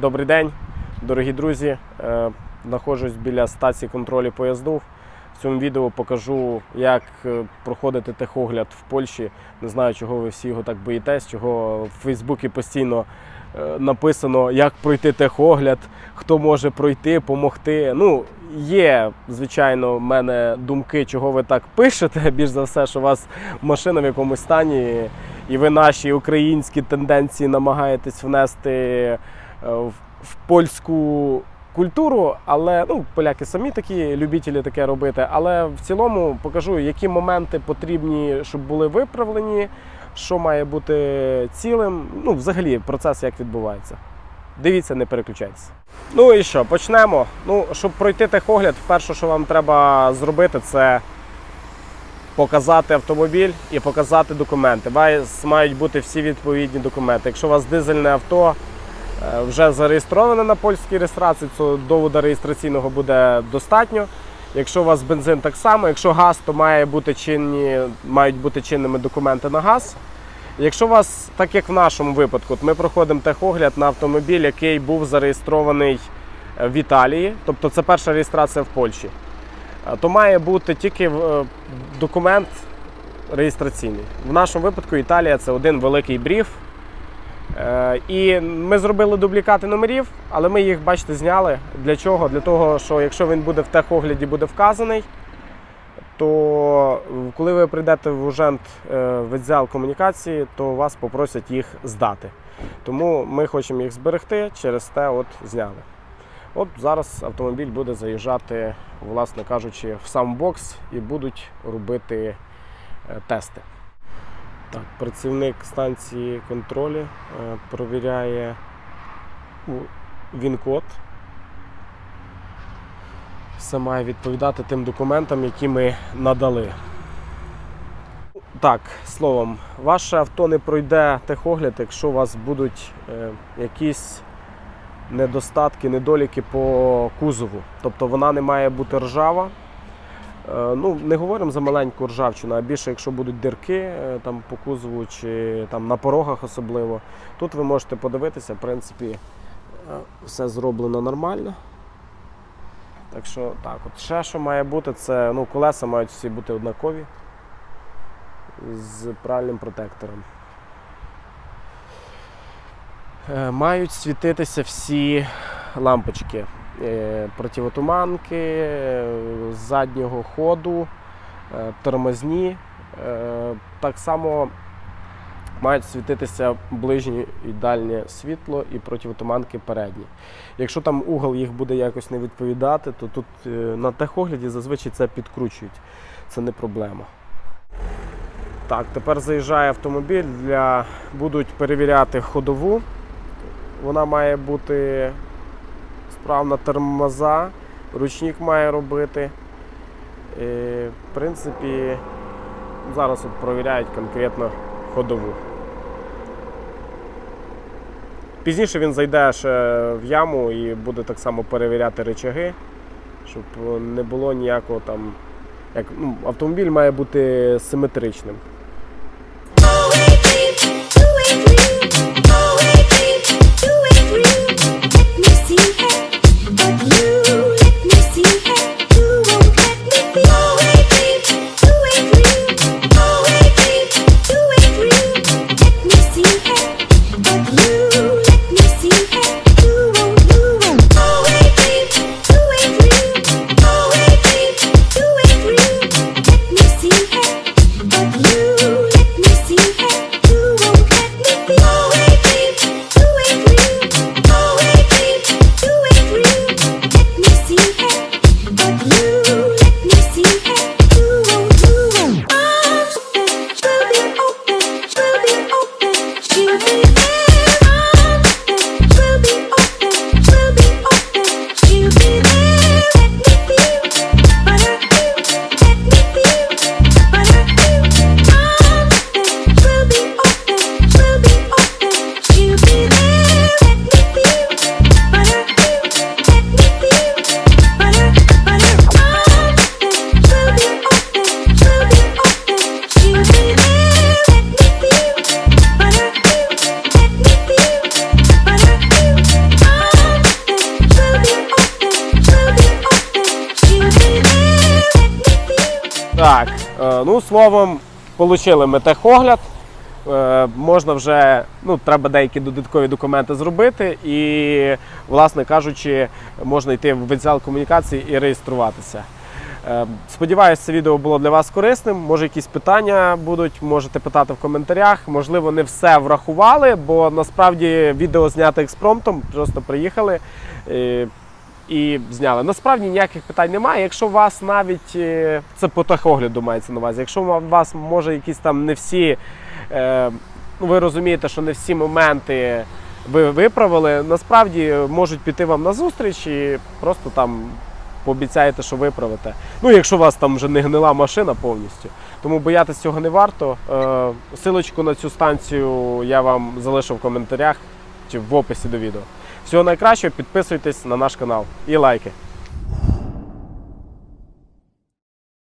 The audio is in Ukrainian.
Добрий день, дорогі друзі. Е, Знаходжусь біля стації контролю поїздів. В цьому відео покажу, як е, проходити техогляд в Польщі. Не знаю, чого ви всі його так боїтесь, чого в Фейсбуці постійно е, написано, як пройти техогляд, хто може пройти, допомогти. Ну, є, звичайно, в мене думки, чого ви так пишете. Більш за все, що у вас машина в якомусь стані, і ви наші українські тенденції намагаєтесь внести в, в польську культуру, але ну, поляки самі такі любителі таке робити. Але в цілому покажу, які моменти потрібні, щоб були виправлені, що має бути цілим. Ну, взагалі, процес як відбувається. Дивіться, не переключайтеся. Ну і що, почнемо. Ну, щоб пройти техогляд, перше, що вам треба зробити, це показати автомобіль і показати документи. У вас мають бути всі відповідні документи. Якщо у вас дизельне авто е, вже зареєстроване на польській реєстрації, то довода реєстраційного буде достатньо. Якщо у вас бензин так само, якщо газ, то має бути чинні, мають бути чинними документи на газ. Якщо у вас, так як в нашому випадку, от ми проходимо техогляд на автомобіль, який був зареєстрований е, в Італії, тобто це перша реєстрація в Польщі, е, то має бути тільки е, документ реєстраційний. В нашому випадку Італія це один великий бриф. Е, І ми зробили дублікати номерів, але ми їх, бачите, зняли. Для чого? Для того, що якщо він буде в техогляді буде вказаний, то коли ви прийдете в ужент е, відділ комунікації, то вас попросять їх здати. Тому ми хочемо їх зберегти, через те от зняли. От зараз автомобіль буде заїжджати, власне кажучи, в сам бокс і будуть робити е, тести. Так, працівник станції контролю е, провіряє він-код. Все має відповідати тим документам, які ми надали. Так, словом, ваше авто не пройде техогляд, якщо у вас будуть е, якісь недостатки, недоліки по кузову. Тобто вона не має бути ржава. Е, Ну, не говоримо за маленьку ржавчину, а більше, якщо будуть дирки е, там, по кузову чи там, на порогах особливо. Тут ви можете подивитися, в принципі, е, все зроблено нормально. Так що так, от ще що має бути, це ну, колеса мають всі бути однакові з правильним протектором. Мають світитися всі лампочки. Е, Противотуманки, е, заднього ходу, е, тормозні. Так само мають світитися ближнє і дальнє світло і противотуманки передні. Якщо там угол їх буде якось не відповідати, то тут на техогляді зазвичай це підкручують. Це не проблема. Так, тепер заїжджає автомобіль, для... будуть перевіряти ходову. Вона має бути справна тормоза, ручник має робити. І, в принципі, зараз от провіряють конкретно ходову. Пізніше він зайде ще в яму і буде так само перевіряти речаги, щоб не було ніякого там. Як, ну, автомобіль має бути симетричним. Так, е, ну словом, отримали ми техогляд. Е, Можна вже, ну, треба деякі додаткові документи зробити, і, власне кажучи, можна йти в відділ комунікації і реєструватися. Е, Сподіваюсь, це відео було для вас корисним. Може, якісь питання будуть, можете питати в коментарях. Можливо, не все врахували, бо насправді відео знято експромтом, просто приїхали. І зняли. Насправді ніяких питань немає. Якщо вас навіть е, це по техогляду мається на увазі, якщо у вас може якісь там не всі, е, ну ви розумієте, що не всі моменти ви виправили, насправді можуть піти вам на зустріч і просто там пообіцяєте, що виправите. Ну, якщо у вас там вже не гнила машина повністю. Тому боятися цього не варто. Е, Силочку на цю станцію я вам залишу в коментарях чи в описі до відео. Всього найкращого, підписуйтесь на наш канал і лайки.